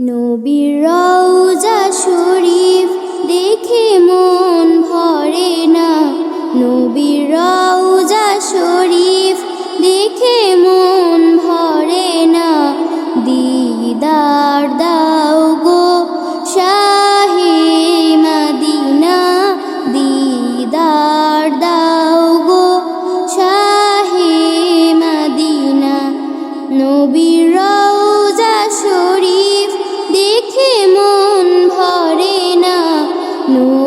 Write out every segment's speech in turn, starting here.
নবীর রওজা শরীফ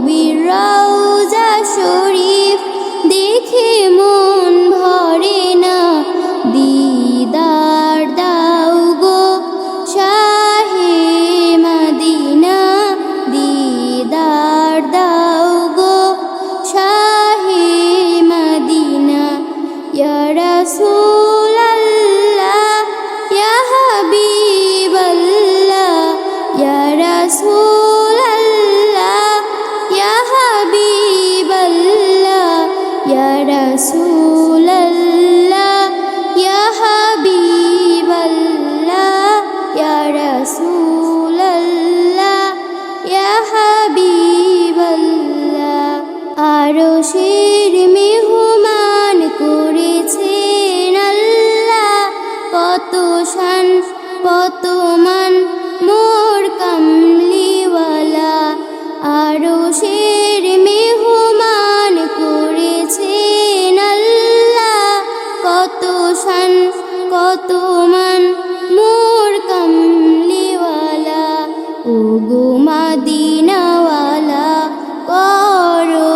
নবীর রওজা রাসূলাল্লাহ ইয়া কত মান মোর কামলিওয়ালা ও মাদিনাওয়ালা, করো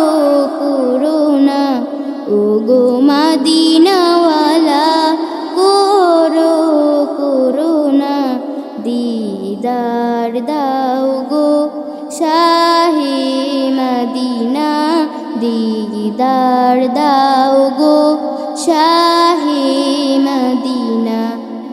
গো মাদিনাওয়ালা, করো করোনা দিদার দাও গো শাহে মদিনা, দিদার দাও গো শাহে মদিনা।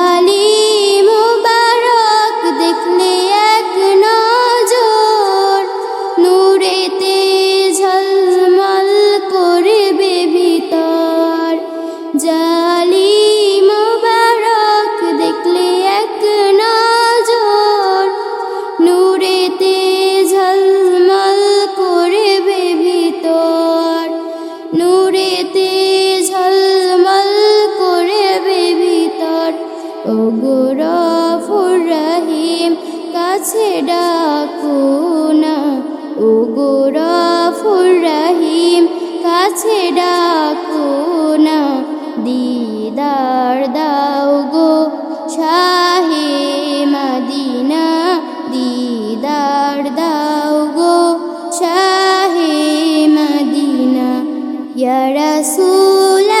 মুবারক কাছে ডাকো না। ও গোরফুর রহিম, কাছে ডাকো না। দিদার দাও গো শাহে মদিনা, দিদার দাও গো শাহে মদিনা। ইয়া রাসূলাল্লাহ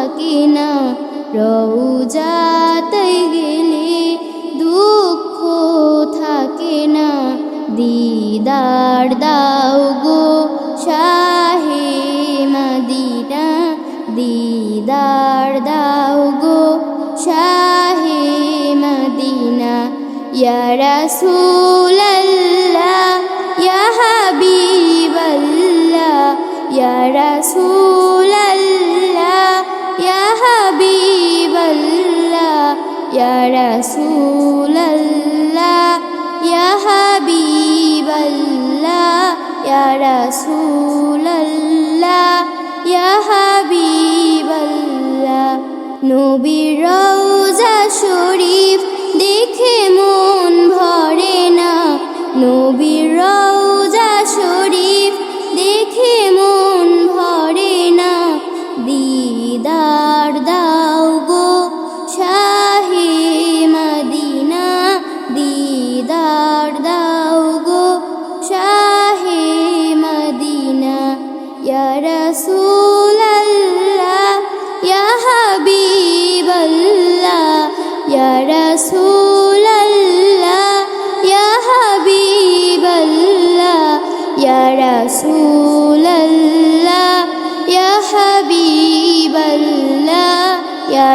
থাকে না রৌজাতে গেলে দুঃখ থাকে না দিদার দাও গো শাহে মদিনা। দিদার দাও গো শাহে মদিনা। ইয়া রাসূলাল্লাহ, ইয়া হাবিবাল্লাহ, ইয়া রাসূলাল্লাহ رسول الله يا حبيب الله يا رسول الله يا حبيب الله نبي রাসূলাল্লাহ ইয়া হাবিবাল্লাহ ইয়া রাসূলাল্লাহ ইয়া হাবিবাল্লাহ ইয়া